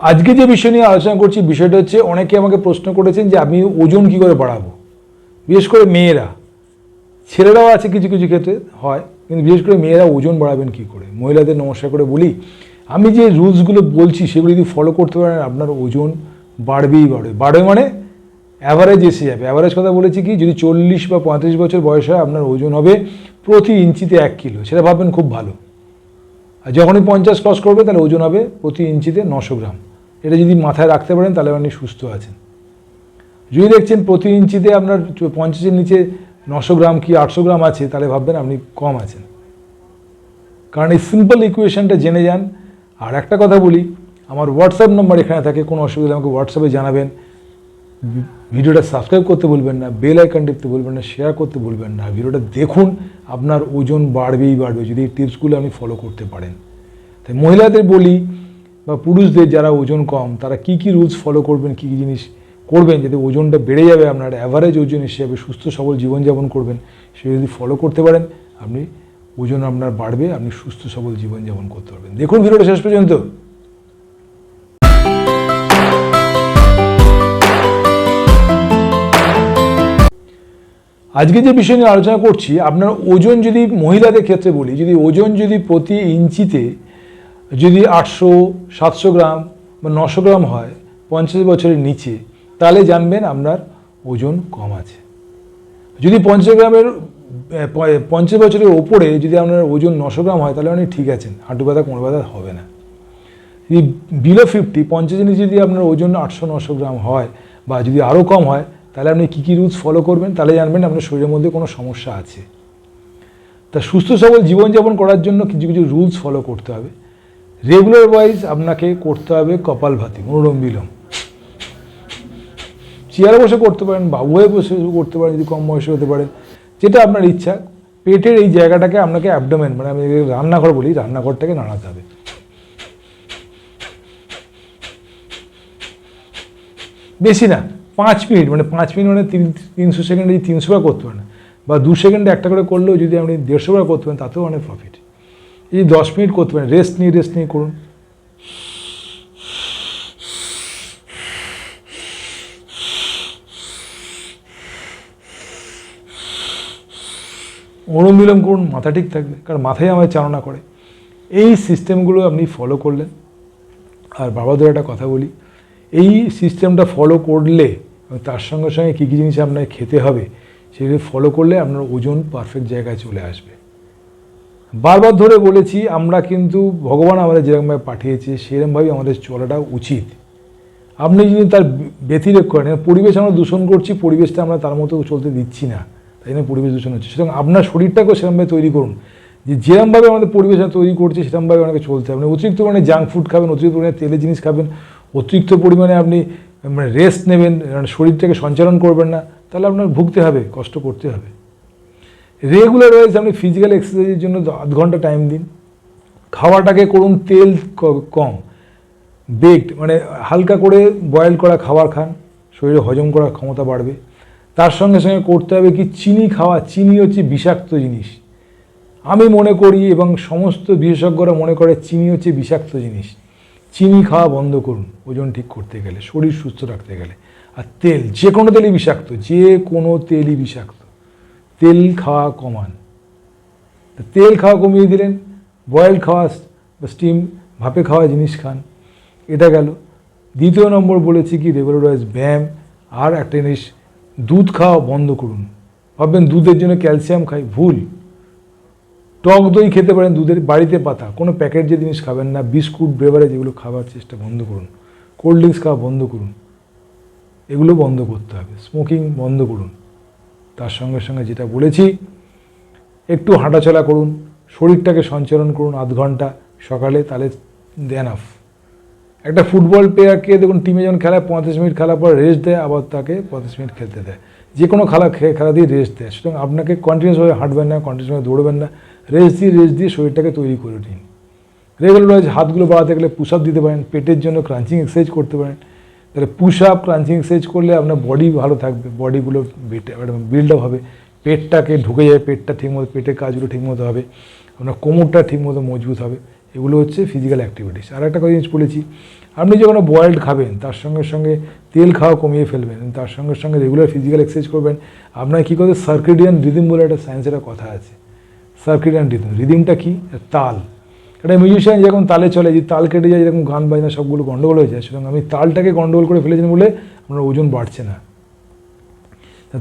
আজকে যে বিষয় নিয়ে আলোচনা করছি, বিষয়টা হচ্ছে অনেকে আমাকে প্রশ্ন করেছেন যে আমি ওজন কী করে বাড়াবো? বিশেষ করে মেয়েরা। ছেলেরাও আছে কিছু কিছু ক্ষেত্রে হয়, কিন্তু বিশেষ করে মেয়েরা ওজন বাড়াবেন কী করে? মহিলাদের নমস্কার করে বলি, আমি যে রুলসগুলো বলছি, সেগুলো যদি ফলো করতে পারেন, আপনার ওজন বাড়বেই বাড়বে। বাড়বে মানে অ্যাভারেজ এসে যাবে। অ্যাভারেজ কথা বলেছি কি, যদি চল্লিশ বা পঁয়ত্রিশ বছর বয়স হয়, আপনার ওজন হবে প্রতি ইঞ্চিতে এক কিলো। সেটা ভাববেন খুব ভালো। আর যখনই পঞ্চাশ ক্রস করবে, তাহলে ওজন হবে প্রতি ইঞ্চিতে নশো গ্রাম। এটা যদি মাথায় রাখতে পারেন, তাহলে আপনি সুস্থ আছেন। যদি দেখছেন প্রতি ইঞ্চিতে আপনার পঞ্চাশের নিচে নশো গ্রাম কি আটশো গ্রাম আছে, তাহলে ভাববেন আপনি কম আছেন। কারণ এই সিম্পল ইকুয়েশনটা জেনে যান। আর একটা কথা বলি, আমার হোয়াটসঅ্যাপ নম্বর এখানে থাকে, কোনো অসুবিধা আমাকে হোয়াটসঅ্যাপে জানাবেন। ভিডিওটা সাবস্ক্রাইব করতে বলবেন না বেল আইকন টিপতে বলবেন না শেয়ার করতে বলবেন না। ভিডিওটা দেখুন, আপনার ওজন বাড়বেই বাড়বে। যদি এই টিপসগুলো আপনি ফলো করতে পারেন। তাই মহিলাদের বলি বা পুরুষদের যারা ওজন কম, তারা কি কি রুলস ফলো করবেন, কী কী জিনিস করবেন যাতে ওজনটা বেড়ে যাবে, আপনার অ্যাভারেজ ওজন হিসেবে সুস্থ সবল জীবনযাপন করবেন সে যদি ফলো করতে পারেন, আপনি ওজন আপনার বাড়বে, আপনি সুস্থ সবল জীবনযাপন করতে পারবেন। দেখুন ভিডিওটা শেষ পর্যন্ত। আজকে যে বিষয় নিয়ে আলোচনা করছি, আপনার ওজন যদি মহিলাদের ক্ষেত্রে বলি, যদি ওজন যদি প্রতি ইঞ্চিতে যদি আটশো, সাতশো গ্রাম বা নশো গ্রাম হয়, পঞ্চাশ বছরের নিচে, তাহলে জানবেন আপনার ওজন কম আছে। যদি পঞ্চাশ গ্রামের পঞ্চাশ বছরের ওপরে যদি আপনার ওজন নশো গ্রাম হয়, তাহলে আপনি ঠিক আছেন, হাঁটু ব্যথা, কোমর ব্যথা হবে না। যদি বিলো ফিফটি পঞ্চাশ নিচে যদি আপনার ওজন আটশো, নশো গ্রাম হয় বা যদি আরও কম হয়, তাহলে আপনি কী কী রুলস ফলো করবেন, তাহলে জানবেন আপনার শরীরের মধ্যে কোনো সমস্যা আছে। তা সুস্থ সবল জীবনযাপন করার জন্য কিছু কিছু রুলস ফলো করতে হবে। রেগুলার ওয়াইজ আপনাকে করতে হবে কপালভাতি অনুলোম বিলোম চেয়ারে বসে করতে পারেন, বাবু হয়ে বসে করতে পারেন, যদি কম বয়সে হতে পারেন। যেটা আপনার ইচ্ছা, পেটের এই জায়গাটাকে আপনাকে অ্যাবডোমেন মানে আমি রান্নাঘর বলি, রান্নাঘরটাকে নাড়াতে হবে। বেশি না, পাঁচ মিনিট মানে পাঁচ মিনিট মানে তিন, তিনশো সেকেন্ডে যদি তিনশো করতে পারেন, বা দু সেকেন্ডে একটা করে করলেও যদি আপনি দেড়শো বার করতে পারেন, তাতেও অনেক প্রফিট যদি দশ মিনিট করতে পারেন। রেস্ট নিয়ে রেস্ট নিয়ে করুন। অনুমিলম করুন, মাথা ঠিক থাকবে, কারণ মাথায় আমায় চালনা করে। এই সিস্টেমগুলো আপনি ফলো করলেন। আর বাবাদের একটা কথা বলি, এই সিস্টেমটা ফলো করলে, তার সঙ্গে সঙ্গে কী কী জিনিস আপনাকে খেতে হবে, সেগুলো ফলো করলে আপনার ওজন পারফেক্ট জায়গায় চলে আসবে। বারবার ধরে বলেছি, আমরা কিন্তু ভগবান আমাদের যেরকমভাবে পাঠিয়েছে, সেরকমভাবেই আমাদের চলাটা উচিত। আপনি যদি তার ব্যতিরেক করেন পরিবেশ আমরা দূষণ করছি, পরিবেশটা আমরা তার মতো চলতে দিচ্ছি না। তাই জন্য পরিবেশ দূষণ হচ্ছে। সুতরাং আপনার শরীরটাকেও সেরকমভাবে তৈরি করুন। যে যেরকমভাবে আমাদের পরিবেশ তৈরি করছে, সেরকমভাবে আমাকে চলতে হবে। অতিরিক্ত পরিমাণে জাঙ্ক ফুড খাবেন, অতিরিক্ত পরিমাণে তেলের জিনিস খাবেন, অতিরিক্ত পরিমাণে আপনি মানে রেস্ট নেবেন মানে শরীরটাকে সঞ্চালন করবেন না, তাহলে আপনার ভুগতে হবে, কষ্ট করতে হবে। রেগুলার ওয়াইজ আপনি ফিজিক্যাল এক্সারসাইজের জন্য আধ ঘণ্টা টাইম দিন। খাওয়াটাকে করুন তেল কম। বেকড মানে হালকা করে বয়েল করা খাবার খান। শরীরে হজম করার ক্ষমতা বাড়বে। তার সঙ্গে সঙ্গে করতে হবে কি চিনি খাওয়া। চিনি হচ্ছে বিষাক্ত জিনিস। আমি মনে করি এবং সমস্ত বিশেষজ্ঞরা মনে করে চিনি হচ্ছে বিষাক্ত জিনিস। চিনি খাওয়া বন্ধ করুন, ওজন ঠিক করতে গেলে, শরীর সুস্থ রাখতে গেলে। আর তেল যে কোনো তেলই বিষাক্ত, যে কোনো তেলই বিষাক্ত। তেল খাওয়া কমান। তেল খাওয়া কমিয়ে দিলেন বয়েল খাওয়া, বা স্টিম ভাপে খাওয়া জিনিস খান। এটা গেল। দ্বিতীয় নম্বর বলেছি কি রেগুলার ওয়াইজ ব্যায়াম আর একটা জিনিস, দুধ খাওয়া বন্ধ করুন। ভাববেন দুধের জন্য ক্যালসিয়াম খাই, ভুল। টক দই খেতে পারেন দুধের বাড়িতে পাতা, কোনো প্যাকেট যে জিনিস খাবেন না, বিস্কুট ব্রেভারেজ এগুলো খাবার চেষ্টা বন্ধ করুন। কোল্ড ড্রিঙ্কস খাওয়া বন্ধ করুন। এগুলো বন্ধ করতে হবে। স্মোকিং বন্ধ করুন। তার সঙ্গে সঙ্গে যেটা বলেছি, একটু হাঁটাচলা করুন, শরীরটাকে সঞ্চালন করুন আধ ঘণ্টা, সকালে তাহলে দেনাফ একটা ফুটবল প্লেয়ারকে দেখুন টিমে যখন খেলায় পঁয়ত্রিশ মিনিট খেলার পর রেস্ট দেয়, আবার তাকে পঁয়ত্রিশ মিনিট খেলতে দেয়। যে কোনো খেলা খেলা দিয়ে রেস্ট দেয়। সুতরাং আপনাকে কন্টিনিউসভাবে হাঁটবেন না কন্টিনিউসভাবে দৌড়বেন না। রেস্ট দিয়ে রেস্ট দিয়ে শরীরটাকে তৈরি করে নিন। রেগুলার হাতগুলো বাড়াতে গেলে আপ দিতে পারেন, পেটের জন্য ক্রাঞ্চিং এক্সারসাইজ করতে পারেন। তাহলে পুশ আপ ক্রাঞ্চিং এক্সারসাইজ করলে আপনার বডি ভালো থাকবে। বডিগুলো বিল্ড আপ হবে। পেটটাকে ঢুকে যাবে, পেটটা ঠিকমতো পেটের কাজগুলো ঠিকমতো হবে। আপনার কোমরটা ঠিকমতো মজবুত হবে। এগুলো হচ্ছে ফিজিক্যাল অ্যাক্টিভিটিস আর একটা জিনিস বলেছি, আপনি যখন বয়েলড খাবেন, তার সঙ্গে সঙ্গে তেল খাওয়া কমিয়ে ফেলবেন। তার সঙ্গে সঙ্গে রেগুলার ফিজিক্যাল এক্সারসাইজ করবেন। আপনার কী করবে সার্কিডিয়ান রিদিম বলে একটা সায়েন্সের কথা আছে। সার্কিডিয়ান রিদিম রিদিমটা কী? তাল। একটা মিউজিশিয়ান যখন তালে চলে, যে তাল কেটে যায়, যেরকম গান বাজনা সবগুলো গন্ডগোল হয়ে যায়, সুতরাং আমি তালটাকে গন্ডগোল করে ফেলেছেন বলে আপনার ওজন বাড়ছে না।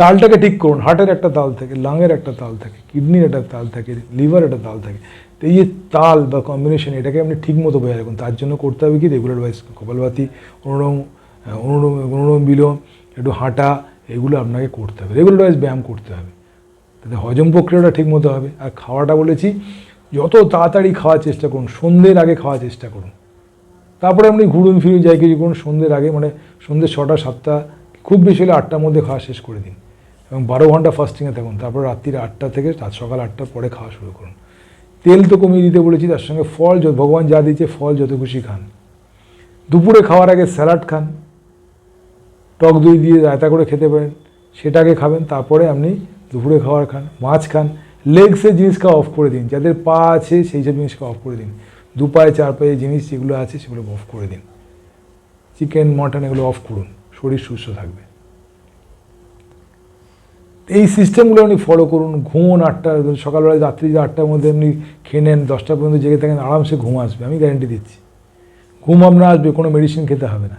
তালটাকে ঠিক করুন, হার্টের একটা তাল থাকে লাঙের একটা তাল থাকে কিডনির একটা তাল থাকে লিভার একটা তাল থাকে। তো এই যে তাল বা কম্বিনেশন এটাকে আপনি ঠিক মতো বজায় রাখুন তার জন্য করতে হবে কি? রেগুলার ওয়াইজ কপালভাতি, অনুরোম, অনুরম অনুরম বিলোম, একটু হাঁটা, এগুলো আপনাকে করতে হবে। রেগুলার ওয়াইজ ব্যায়াম করতে হবে। তাতে হজম প্রক্রিয়াটা ঠিক মতো হবে। আর খাওয়াটা বলেছি যত তাড়াতাড়ি খাওয়ার চেষ্টা করুন, সন্ধ্যের আগে খাওয়ার চেষ্টা করুন। তারপরে আপনি ঘুরুন, ফিরুন, যাই কিছু করুন, সন্ধ্যের আগে মানে সন্ধ্যে ছটা, সাতটা, খুব বেশি হলে আটটার মধ্যে খাওয়া শেষ করে দিন। এবং বারো ঘণ্টা ফাস্টিংয়ে থাকুন, তারপর রাত্রির আটটা থেকে রাত সকাল আটটার পরে খাওয়া শুরু করুন। তেল তো কমিয়ে দিতে বলেছি, তার সঙ্গে ফল যত, ভগবান যা দিচ্ছে ফল যত খুশি খান। দুপুরে খাওয়ার আগে স্যালাড খান। টক দই দিয়ে রায়তা করে খেতে পারেন, সেটাকে খাবেন, তারপরে আপনি দুপুরে খাওয়ার খান, মাছ খান লেগসের জিনিস খাওয়া অফ করে দিন। যাদের পা আছে, সেই সব জিনিসকে অফ করে দিন। দু পায়ে, চার পায়ে জিনিস যেগুলো আছে, সেগুলো অফ করে দিন। চিকেন মটন এগুলো অফ করুন। শরীর সুস্থ থাকবে। এই সিস্টেমগুলো আপনি ফলো করুন। ঘুমন আটটা, সকালবেলা রাত্রি আটটার মধ্যে আপনি খেয়ে নেন, দশটা পর্যন্ত জেগে থাকেন, আরামসে ঘুম আসবে। আমি গ্যারেন্টি দিচ্ছি। ঘুম আপনার আসবে, কোনো মেডিসিন খেতে হবে না।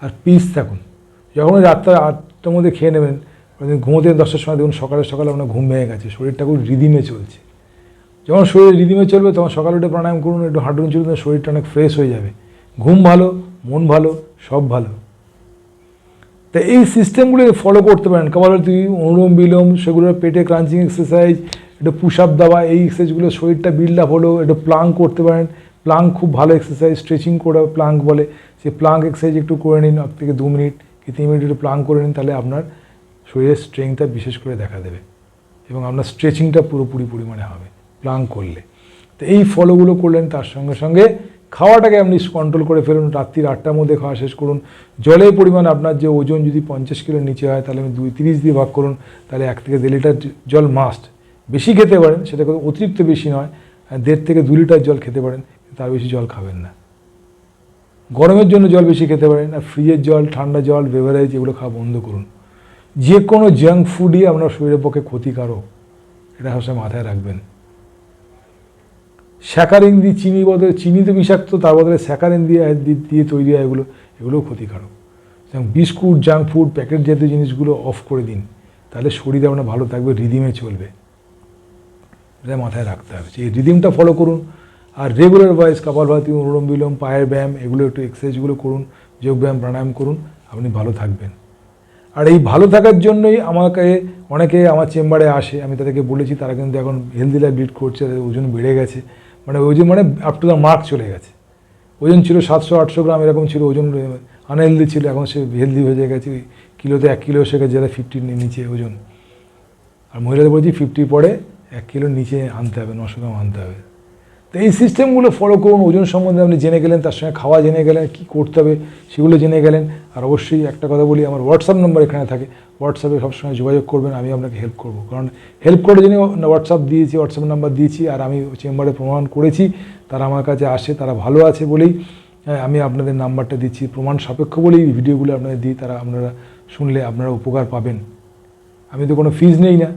আর পিস থাকুন। যখন রাতটা আটটার মধ্যে খেয়ে নেবেন ঘুমোতে দশটার সময় দেখুন সকালে সকালে আপনার ঘুম ভেঙে গেছে, শরীরটা খুব রিদিমে চলছে। যখন শরীর রিদিমে চলবে তখন সকালে উঠে প্রাণায়াম করুন, একটু হাঁটুন চলুন শরীরটা অনেক ফ্রেশ হয়ে যাবে। ঘুম ভালো, মন ভালো, সব ভালো। তা এই সিস্টেমগুলো ফলো করতে পারেন। কপালতি অনুলোম বিলোম সেগুলোর পেটে ক্রাঞ্চিং এক্সারসাইজ একটু পুশ আপ দেওয়া, এই এক্সারসাইজগুলো শরীরটা বিল্ড আপ হলো, একটু প্লাঙ্ক করতে পারেন। প্লাঙ্ক খুব ভালো এক্সারসাইজ স্ট্রেচিং করে প্লাঙ্ক বলে। সেই প্লাঙ্ক এক্সারসাইজ একটু করে নিন এক থেকে দু মিনিট কি তিন মিনিট একটু প্লাঙ্ক করে নিন, তাহলে আপনার শরীরের স্ট্রেংথটা বিশেষ করে দেখা দেবে এবং আপনার স্ট্রেচিংটা পুরোপুরি পরিমাণে হবে প্লাঙ্ক করলে। তো এই ফলোগুলো করলেন, তার সঙ্গে সঙ্গে খাওয়াটাকে আপনি কন্ট্রোল করে ফেলুন, রাত্রির আটটার মধ্যে খাওয়া শেষ করুন। জলের পরিমাণ আপনার যে ওজন যদি পঞ্চাশ কিলোর নিচে হয়, তাহলে আমি দুই তিরিশ দিয়ে ভাগ করুন, তাহলে এক থেকে দেড় লিটার জল মাস্ট বেশি খেতে পারেন, সেটা কোনো অতিরিক্ত বেশি নয় দেড় থেকে দু লিটার জল খেতে পারেন, তার বেশি জল খাবেন না। গরমের জন্য জল বেশি খেতে পারেন, আর ফ্রিজের জল, ঠান্ডা জল বেভারেজ এগুলো খাওয়া বন্ধ করুন। যে কোনো জাঙ্ক ফুডই আপনার শরীরের পক্ষে ক্ষতিকারক। এটা সবসময় মাথায় রাখবেন। স্যাকারিন দিয়ে চিনি বদলে চিনি তো বিষাক্ত, তার বদলে স্যাকারিন দিয়ে দিয়ে তৈরি হয় এগুলো, এগুলোও ক্ষতিকারক। যেমন বিস্কুট জাঙ্ক ফুড প্যাকেট জাতীয় জিনিসগুলো অফ করে দিন। তাহলে শরীর আপনার ভালো থাকবে রিদিমে চলবে। এটা মাথায় রাখতে হবে। সেই রিদিমটা ফলো করুন। আর রেগুলার ওয়াইজ কপালভাতি অনুলোম বিলোম পায়ের ব্যায়াম, এগুলো একটু এক্সারসাইজগুলো করুন যোগব্যায়াম প্রাণায়াম করুন, আপনি ভালো থাকবেন। আর এই ভালো থাকার জন্যই আমাকে অনেকে আমার চেম্বারে আসে, আমি তাদেরকে বলেছি তারা কিন্তু এখন হেলদি লাইফ লিড করছে, তাদের ওজন বেড়ে গেছে। মানে ওজন মানে আপ টু দ্য মার্ক চলে গেছে। ওজন ছিল সাতশো, আটশো গ্রাম এরকম ছিল, ওজন আনহেলদি ছিল, এখন সে হেলদি হয়ে গেছে। কিলোতে এক কিলো এসে গেছে, যারা ফিফটির নিচে ওজন। আর মহিলাদের বলছি ফিফটি পরে এক কিলোর নিচে আনতে হবে, নশো গ্রাম আনতে হবে। তো এই সিস্টেমগুলো ফলো করুন ওজন সম্বন্ধে আপনি জেনে গেলেন তার সঙ্গে খাওয়া জেনে গেলেন কী করতে হবে সেগুলো জেনে গেলেন। আর অবশ্যই একটা কথা বলি আমার হোয়াটসঅ্যাপ নম্বর এখানে থাকে। হোয়াটসঅ্যাপে সবসময় যোগাযোগ করবেন আমি আপনাকে হেল্প করব। কারণ হেল্প করার জন্য হোয়াটসঅ্যাপ দিয়েছি হোয়াটসঅ্যাপ নাম্বার দিয়েছি আর আমি চেম্বারে প্রমাণ করেছি। তারা আমার কাছে আসে তারা ভালো আছে বলেই হ্যাঁ, আমি আপনাদের নাম্বারটা দিচ্ছি। প্রমাণ সাপেক্ষ বলেই ভিডিওগুলো আপনাদের দিই তারা আপনারা শুনলে আপনারা উপকার পাবেন। আমি তো কোনো ফিজ নেই না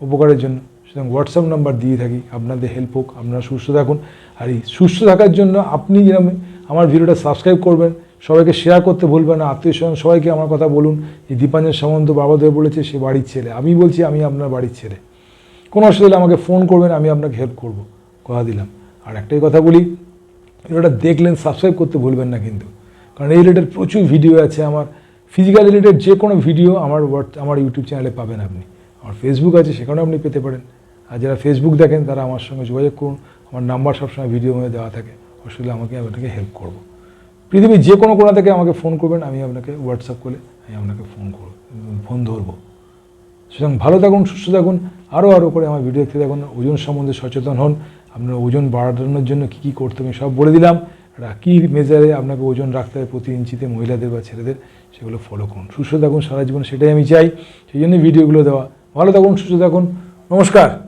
উপকারের জন্য। সুতরাং হোয়াটসঅ্যাপ নাম্বার দিয়ে থাকি, আপনাদের হেল্প হোক, আপনারা সুস্থ থাকুন। আর এই সুস্থ থাকার জন্য আপনি যেরকম আমার ভিডিওটা সাবস্ক্রাইব করবেন, সবাইকে শেয়ার করতে ভুলবেন না, আত্মীয় স্বজন সবাইকে আমার কথা বলুন। যে দীপাঞ্জন সামন্ত বাবাদেব বলেছে, সে বাড়ির ছেলে। আমি বলছি, আমি আপনার বাড়ির ছেলে। কোনো অসুবিধা হলে আমাকে ফোন করবেন, আমি আপনাকে হেল্প করব। কথা দিলাম। আর একটাই কথা বলি, ভিডিওটা দেখলেন সাবস্ক্রাইব করতে ভুলবেন না কিন্তু। কারণ এই রিলেটেড প্রচুর ভিডিও আছে আমার। ফিজিক্যাল রিলেটেড যে কোনো ভিডিও আমার আমার ইউটিউব চ্যানেলে পাবেন আপনি। আমার ফেসবুক আছে, সেখানেও আপনি পেতে পারেন। আর যারা ফেসবুক দেখেন, তারা আমার সঙ্গে যোগাযোগ করুন। আমার নাম্বার সবসময় ভিডিও মধ্যে দেওয়া থাকে। অসুবিধা আমাকে আপনাকে হেল্প করব। পৃথিবীর যে কোনো কোনা থেকে আমাকে ফোন করবেন, আমি আপনাকে হোয়াটসঅ্যাপ করলে আমি আপনাকে ফোন করব ফোন ধরবো। সুতরাং ভালো থাকুন, সুস্থ থাকুন আরও আরও করে আমার ভিডিও দেখতে থাকুন। ওজন সম্বন্ধে সচেতন হন। আপনার ওজন বাড়ানোর জন্য কী কী করতে হবে সব বলে দিলাম। আর কী মেজারে আপনাকে ওজন রাখতে হবে প্রতি ইঞ্চিতে, মহিলাদের বা ছেলেদের, সেগুলো ফলো করুন। সুস্থ থাকুন, সারা জীবন সেটাই আমি চাই। সেই জন্যই ভিডিওগুলো দেওয়া। ভালো থাকুন, সুস্থ থাকুন। নমস্কার।